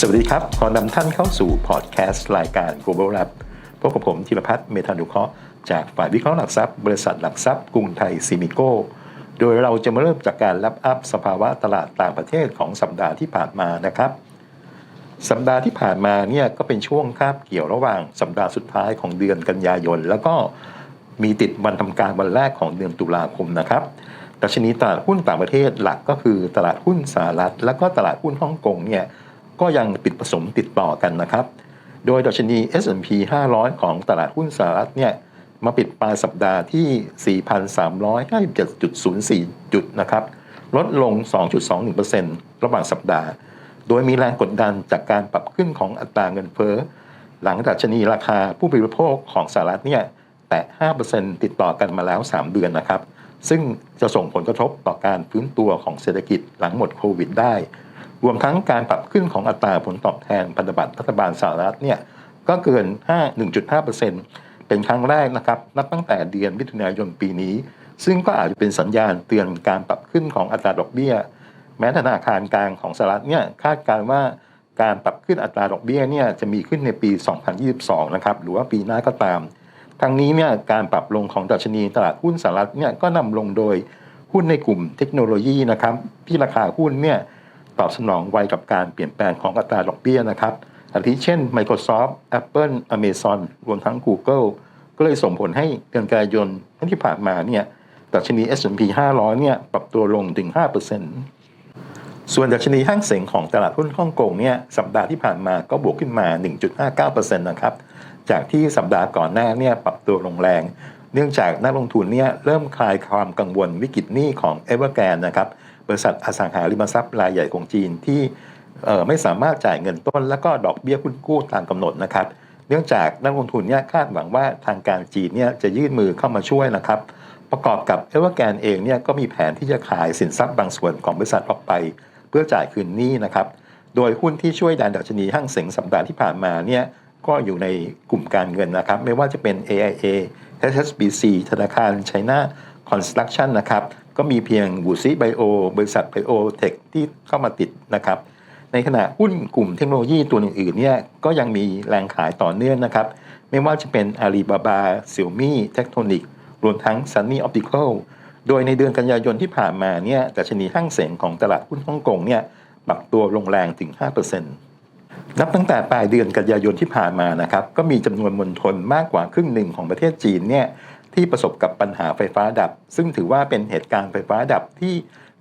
สวัสดีครับ ขอนำท่านเข้าสู่พอดแคสต์รายการ Global Lab พบกับผมธีรพัฒน์เมธานุเคราะห์จากฝ่ายวิเคราะห์หลักทรัพย์ บริษัทหลักทรัพย์กรุงไทยซิมิโก้ โดยเราจะมาเริ่มจากการรับอัพสภาวะตลาดต่างประเทศของสัปดาห์ที่ผ่านมานะครับ สัปดาห์ที่ผ่านมาเนี่ยก็เป็นช่วงคาบเกี่ยวระหว่างสัปดาห์สุดท้ายของเดือนกันยายน แล้วก็มีติดวันทำการวันแรกของเดือนตุลาคมนะครับดัชนีตลาดหุ้นต่างประเทศหลักก็คือตลาดหุ้นสหรัฐ แล้วก็ตลาดหุ้นฮ่องกงเนี่ย ก็ยังปิดผสมติดต่อกันนะครับ โดยดัชนี S&P 500 ของตลาดหุ้นสหรัฐเนี่ยมาปิดปลายสัปดาห์ที่ 4,357.04 จุดนะครับ ลดลง 2.21%ระหว่างสัปดาห์ โดยมีแรงกดดันจากการปรับขึ้นของอัตราเงินเฟ้อ หลังดัชนีราคาผู้บริโภคของสหรัฐเนี่ยแตะ 5%ติดต่อกันมาแล้ว 3 เดือนนะครับ ซึ่งจะส่งผลกระทบต่อการฟื้นตัวของเศรษฐกิจหลังหมดโควิดได้ รวมทั้งการปรับขึ้นของอัตราผลตอบแทนพันธบัตรรัฐบาลสหรัฐเนี่ยก็เกิน 5 1.5%เป็นครั้งแรกนะครับนับตั้งแต่เดือนมิถุนายนปีนี้ ซึ่งก็อาจจะเป็นสัญญาณเตือนการปรับขึ้นของอัตราดอกเบี้ย แม้ธนาคารกลางของสหรัฐเนี่ยคาดการณ์ว่าการปรับขึ้นอัตราดอกเบี้ยเนี่ยจะมีขึ้นในปี 2022 นะครับหรือว่าปีหน้าก็ตาม ทั้งนี้เนี่ยการปรับลงของดัชนีตลาดหุ้นสหรัฐเนี่ยก็นำลงโดยหุ้นในกลุ่มเทคโนโลยีนะครับที่ราคาหุ้นเนี่ย ตอบสนองไวกับการเปลี่ยนแปลงของอัตราดอกเบี้ยนะครับอาทิเช่น Microsoft Apple Amazon รวมทั้ง Google ก็เลยส่งผลให้เดือนกันยายนที่ผ่านมาเนี่ยดัชนี S&P 500 เนี่ยปรับตัวลงถึง 5%ส่วนดัชนีห้างเสงของตลาดหุ้นฮ่องกงเนี่ยสัปดาห์ที่ผ่านมาก็บวกขึ้นมา 1.59%นะครับ จากที่สัปดาห์ก่อนหน้าเนี่ยปรับตัวลงแรง เนื่องจากนักลงทุนเนี่ยเริ่มคลายความกังวลวิกฤตหนี้ของเอเวอร์แกรนนะครับ บริษัทอสังหาริมทรัพย์รายใหญ่ของจีนที่ไม่สามารถจ่ายเงินต้น และก็ดอกเบี้ยหุ้นกู้ตามกำหนดนะครับ เนื่องจากนักลงทุนเนี่ยคาดหวังว่าทางการจีนเนี่ยจะยื่นมือเข้ามาช่วยนะครับ ประกอบกับเอเวอร์แกนเองเนี่ยก็มีแผนที่จะขายสินทรัพย์บางส่วนของบริษัทออกไป เพื่อจ่ายคืนหนี้นะครับ โดยหุ้นที่ช่วยดันดัชนีห้างเสงสัปดาห์ที่ผ่านมาเนี่ยก็อยู่ในกลุ่มการเงินนะครับ ไม่ว่าจะเป็น AIA HSBC ธนาคาร China Construction นะครับ ก็มีเพียงบูซิไบโอบริษัทไบโอเทคที่เข้ามาติดนะครับ ในขณะหุ้นกลุ่มเทคโนโลยีตัวอื่นๆเนี่ยก็ยังมีแรงขายต่อเนื่องนะครับ ไม่ว่าจะเป็น Alibaba Xiaomi Tectonic รวมทั้ง Sunny Optical โดยในเดือนกันยายนที่ผ่านมาเนี่ยดัชนีห้างเส็งของตลาดหุ้นฮ่องกงเนี่ยปรับตัวลงแรงถึง 5%นับตั้งแต่ปลายเดือนกันยายนที่ผ่านมานะครับ ก็มีจำนวนมณฑลมากกว่าครึ่งหนึ่งของประเทศจีนเนี่ย ที่ประสบกับปัญหาไฟฟ้าดับ ซึ่งถือว่าเป็นเหตุการณ์ไฟฟ้าดับที่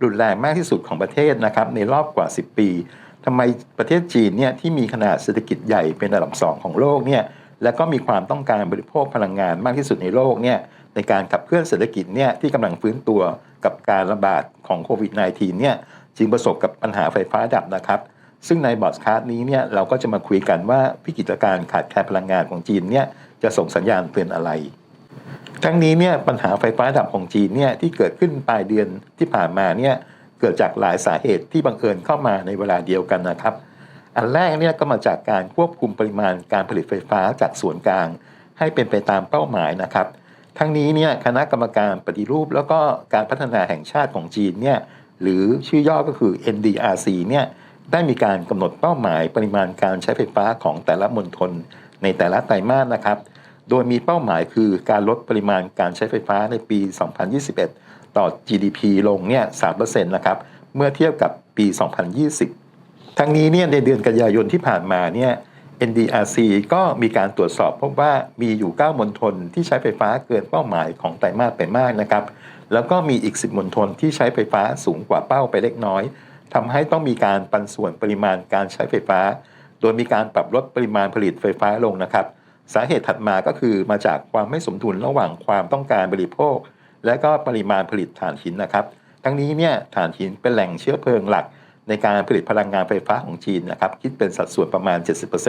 รุนแรงมากที่สุดของประเทศนะครับในรอบกว่า 10 ปีทำไมประเทศจีนเนี่ยที่มีขนาดเศรษฐกิจใหญ่เป็นอันดับสองของโลกเนี่ยและก็มีความต้องการบริโภคพลังงานมากที่สุดในโลกเนี่ยในการขับเคลื่อนเศรษฐกิจเนี่ยที่กำลังฟื้นตัวกับการระบาดของโควิด -19 เนี่ยจึงประสบกับปัญหาไฟฟ้าดับนะครับ ซึ่งในบอสคาร์ดนี้เนี่ยเราก็จะมาคุยกันว่าวิกฤตการณ์ขาดแคลนพลังงานของจีนเนี่ยจะส่งสัญญาณเตือนอะไร ทั้งนี้เนี่ยปัญหาไฟฟ้าดับของจีนเนี่ยที่เกิดขึ้นปลายเดือนที่ผ่านมาเนี่ยเกิดจากหลายสาเหตุที่บังเอิญเข้ามาในเวลาเดียวกันนะครับ อันแรกเนี่ยก็มาจากการควบคุมปริมาณการผลิตไฟฟ้าจากส่วนกลาง ให้เป็นไปตามเป้าหมายนะครับ ทั้งนี้เนี่ยคณะกรรมการปฏิรูป แล้วก็การพัฒนาแห่งชาติของจีนเนี่ยหรือชื่อย่อก็คือ NDRC เนี่ยได้มีการกำหนดเป้าหมายปริมาณการใช้ไฟฟ้าของแต่ละมณฑลในแต่ละไตรมาสนะครับ โดยมีเป้าหมายคือการลดปริมาณการใช้ไฟฟ้าในปี 2021 ต่อ GDP ลงเนี่ย3%นะครับเมื่อเทียบกับปี 2020 ทั้งนี้เนี่ยในเดือนกันยายนที่ผ่านมาเนี่ย NDRC ก็มีการตรวจสอบพบว่ามีอยู่ 9 มณฑลที่ใช้ไฟฟ้าเกินเป้าหมายของไตรมาสไปมากนะครับ แล้วก็มีอีก 10 มณฑลที่ใช้ไฟฟ้าสูงกว่าเป้าไปเล็กน้อยทำให้ต้องมีการปันส่วนปริมาณการใช้ไฟฟ้า โดยมีการปรับลดปริมาณผลิตไฟฟ้าลงนะครับ สาเหตุถัดมาก็คือมาจากความไม่สมดุลระหว่างความต้องการบริโภค และก็ปริมาณผลิตถ่านหินนะครับ ทั้งนี้เนี่ยถ่านหินเป็นแหล่งเชื้อเพลิงหลัก ในการผลิตพลังงานไฟฟ้าของจีนนะครับคิดเป็นสัดส่วนประมาณ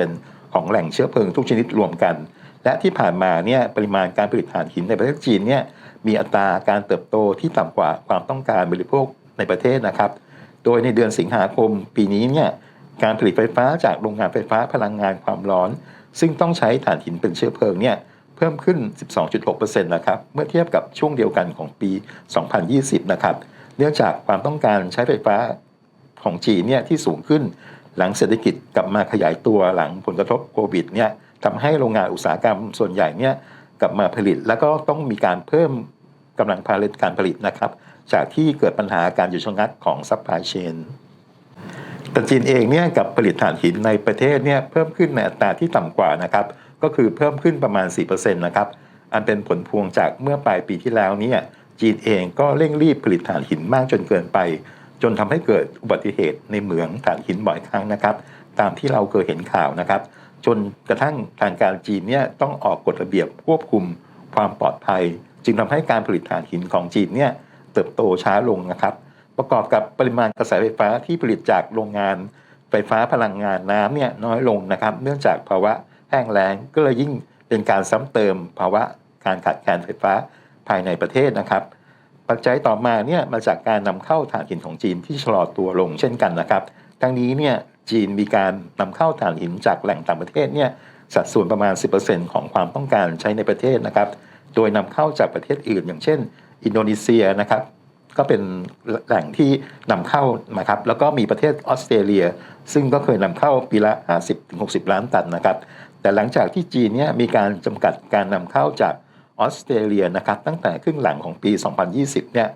70%ของแหล่งเชื้อเพลิงทุกชนิดรวมกัน และที่ผ่านมาเนี่ยปริมาณการผลิตถ่านหินในประเทศจีนเนี่ยมีอัตราการเติบโตที่ต่ำกว่าความต้องการบริโภคในประเทศนะครับ โดยในเดือนสิงหาคมปีนี้เนี่ยการผลิตไฟฟ้าจากโรงงานไฟฟ้าพลังงานความร้อน ซึ่งต้องใช้ถ่านหินเป็นเชื้อเพลิงเนี่ยเพิ่มขึ้น 12.6%นะครับเมื่อเทียบกับช่วงเดียวกันของปี 2020 นะครับเนื่องจากความต้องการใช้ไฟฟ้าของจีนเนี่ยที่สูงขึ้นหลังเศรษฐกิจกลับมาขยายตัวหลังผลกระทบโควิดเนี่ยทำให้โรงงานอุตสาหกรรมส่วนใหญ่เนี่ยกลับมาผลิต แล้วก็ต้องมีการเพิ่มกำลังผลิตการผลิตนะครับ จากที่เกิดปัญหาการหยุดชะงักของซัพพลายเชน แต่จีนเองเนี่ยกับผลิตถ่านหินในประเทศเนี่ยเพิ่มขึ้นในอัตราที่ต่ำกว่านะครับ ก็คือเพิ่มขึ้นประมาณ 4%นะครับ อันเป็นผลพวงจากเมื่อปลายปีที่แล้วเนี่ยจีนเองก็เร่งรีบผลิตถ่านหินมากจนเกินไป จนทำให้เกิดอุบัติเหตุในเหมืองถ่านหินบ่อยครั้งนะครับ ตามที่เราเคยเห็นข่าวนะครับ จนกระทั่งทางการจีนเนี่ยต้องออกกฎระเบียบควบคุมความปลอดภัย จึงทำให้การผลิตถ่านหินของจีนเนี่ยเติบโตช้าลงนะครับ ประกอบกับปริมาณกระแสไฟฟ้าที่ผลิตจากโรงงานไฟฟ้าพลังงานน้ำเนี่ยน้อยลงนะครับ เนื่องจากภาวะแห้งแล้งก็เลยยิ่งเป็นการซ้ำเติมภาวะการขาดแคลนไฟฟ้าภายในประเทศนะครับ ปัจจัยต่อมาเนี่ยมาจากการนำเข้าถ่านหินของจีนที่ชะลอตัวลงเช่นกันนะครับ ทั้งนี้เนี่ยจีนมีการนำเข้าถ่านหินจากแหล่งต่างประเทศเนี่ยสัดส่วนประมาณ 10%ของความต้องการใช้ในประเทศนะครับ โดยนำเข้าจากประเทศอื่น อย่างเช่น อินโดนีเซียนะครับ ก็เป็นแหล่งที่นำเข้านะครับแล้วก็มีประเทศออสเตรเลีย ซึ่งก็เคยนำเข้าปีละ 50-60 ล้านตันนะครับ แต่หลังจากที่จีนเนี่ยมีการจำกัดการนำเข้าจากออสเตรเลียนะครับตั้งแต่ครึ่งหลังของปี 2020 เนี่ย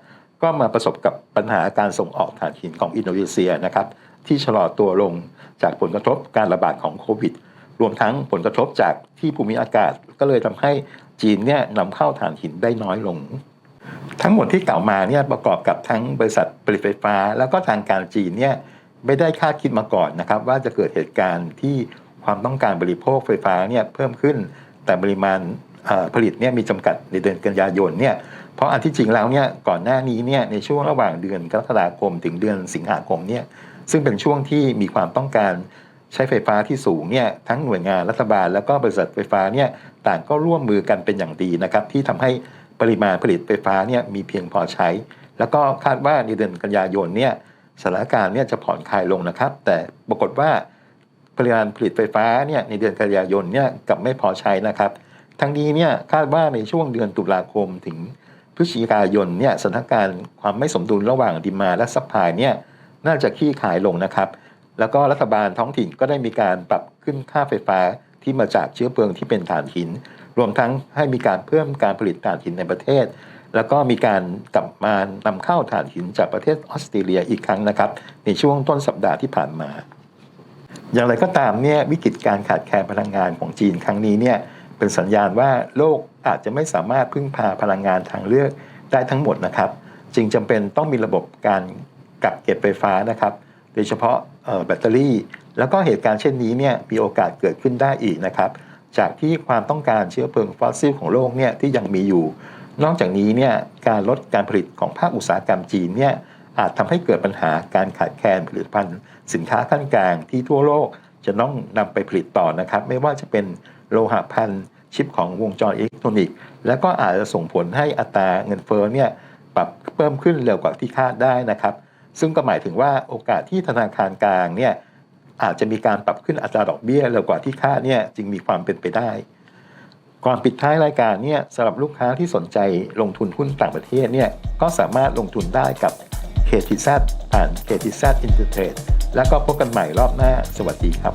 ก็มาประสบกับปัญหาการส่งออกถ่านหินของอินโดนีเซียนะครับที่ชะลอตัวลงจากผลกระทบการระบาดของโควิด รวมทั้งผลกระทบจากที่ภูมิอากาศก็เลยทำให้จีนเนี่ยนำเข้าถ่านหินได้น้อยลง ทั้งหมดที่กล่าวมาเนี่ยประกอบกับทั้งบริษัทผลิตไฟฟ้า แล้วก็ทางการจีนเนี่ยไม่ได้คาดคิดมาก่อนนะครับว่าจะเกิดเหตุการณ์ที่ความต้องการบริโภคไฟฟ้าเนี่ยเพิ่มขึ้น แต่ปริมาณผลิตเนี่ยมีจำกัดในเดือนกันยายนเนี่ยเพราะอันที่จริงแล้วเนี่ยก่อนหน้านี้เนี่ยในช่วงระหว่างเดือนกรกฎาคมถึงเดือนสิงหาคมเนี่ยซึ่งเป็นช่วงที่มีความต้องการใช้ไฟฟ้าที่สูงเนี่ยทั้งหน่วยงานรัฐบาล แล้วก็บริษัทไฟฟ้าเนี่ยต่างก็ร่วมมือกันเป็นอย่างดีนะครับที่ทำให้ ปริมาณผลิตไฟฟ้าเนี่ยมีเพียงพอใช้ แล้วก็คาดว่าในเดือนกันยายนเนี่ยสถานการณ์เนี่ยจะผ่อนคลายลงนะครับ แต่ปรากฏว่าปริมาณผลิตไฟฟ้าเนี่ยในเดือนกันยายนเนี่ยกับไม่พอใช้นะครับ ทั้งนี้เนี่ยคาดว่าในช่วงเดือนตุลาคมถึงพฤศจิกายนเนี่ยสถานการณ์ความไม่สมดุลระหว่างดีมาและซัพพลายเนี่ยน่าจะคลี่คลายลงนะครับ แล้วก็รัฐบาลท้องถิ่นก็ได้มีการปรับขึ้นค่าไฟฟ้าที่มาจากเชื้อเพลิงที่เป็นถ่านหิน รวมทั้งให้มีการเพิ่มการผลิตถ่านหินในประเทศ แล้วก็มีการกลับมานำเข้าถ่านหินจากประเทศออสเตรเลียอีกครั้งนะครับ ในช่วงต้นสัปดาห์ที่ผ่านมา อย่างไรก็ตามเนี่ยวิกฤตการขาดแคลนพลังงานของจีนครั้งนี้เนี่ยเป็นสัญญาณว่าโลกอาจจะไม่สามารถพึ่งพาพลังงานทางเลือกได้ทั้งหมดนะครับ จึงจำเป็นต้องมีระบบการกักเก็บไฟฟ้านะครับ โดยเฉพาะแบตเตอรี่ แล้วก็เหตุการณ์เช่นนี้เนี่ยมีโอกาสเกิดขึ้นได้อีกนะครับ จากที่ความต้องการเชื้อเพลิงฟอสซิลของโลกเนี่ยที่ยังมีอยู่ นอกจากนี้เนี่ยการลดการผลิตของภาคอุตสาหกรรมจีนเนี่ยอาจทำให้เกิดปัญหาการขาดแคลนผลิตภัณฑ์ สินค้าขั้นกลางที่ทั่วโลกจะต้องนำไปผลิตต่อนะครับ ไม่ว่าจะเป็นโลหะพันชิปของวงจรอิเล็กทรอนิกส์แล้วก็อาจจะส่งผลให้อัตราเงินเฟ้อเนี่ยปรับเพิ่มขึ้นเร็วกว่าที่คาดได้นะครับ ซึ่งก็หมายถึงว่าโอกาสที่ธนาคารกลางเนี่ย อาจจะมีการปรับขึ้นอัตราดอกเบี้ยเร็วกว่าที่คาดเนี่ยจึงมีความเป็นไปได้ก่อนปิดท้ายรายการเนี่ยสำหรับลูกค้าที่สนใจลงทุนหุ้นต่างประเทศเนี่ยก็สามารถลงทุนได้กับ k t z ผ่าน k t z Intertrade แล้วก็พบกันใหม่รอบหน้า สวัสดีครับ